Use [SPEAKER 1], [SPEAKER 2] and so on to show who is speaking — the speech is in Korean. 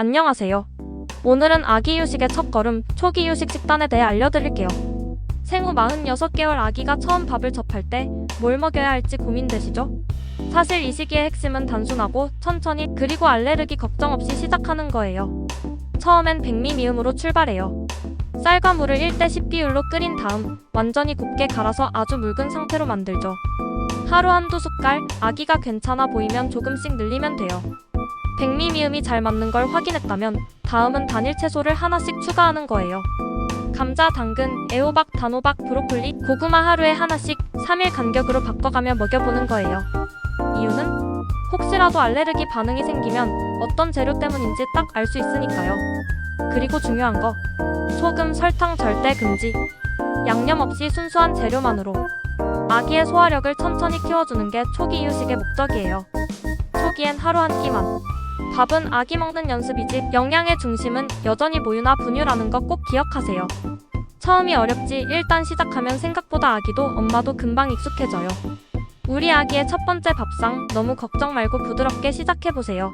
[SPEAKER 1] 안녕하세요. 오늘은 아기 휴식의 첫 걸음, 초기 휴식 식단에 대해 알려드릴게요. 생후 46개월 아기가 처음 밥을 접할 때 뭘 먹여야 할지 고민되시죠? 사실 이 시기의 핵심은 단순하고 천천히 그리고 알레르기 걱정 없이 시작하는 거예요. 처음엔 백미미음으로 출발해요. 쌀과 물을 1대 10 비율로 끓인 다음 완전히 곱게 갈아서 아주 묽은 상태로 만들죠. 하루 한두 숟갈, 아기가 괜찮아 보이면 조금씩 늘리면 돼요. 백미미음이 잘 맞는 걸 확인했다면 다음은 단일 채소를 하나씩 추가하는 거예요. 감자, 당근, 애호박, 단호박, 브로콜리, 고구마 하루에 하나씩 3일 간격으로 바꿔가며 먹여보는 거예요. 이유는 혹시라도 알레르기 반응이 생기면 어떤 재료 때문인지 딱 알 수 있으니까요. 그리고 중요한 거 소금, 설탕 절대 금지. 양념 없이 순수한 재료만으로 아기의 소화력을 천천히 키워주는 게 초기 이유식의 목적이에요. 초기엔 하루 한 끼만. 밥은 아기 먹는 연습이지 영양의 중심은 여전히 모유나 분유라는 거꼭 기억하세요. 처음이 어렵지 일단 시작하면 생각보다 아기도 엄마도 금방 익숙해져요. 우리 아기의 첫 번째 밥상 너무 걱정 말고 부드럽게 시작해보세요.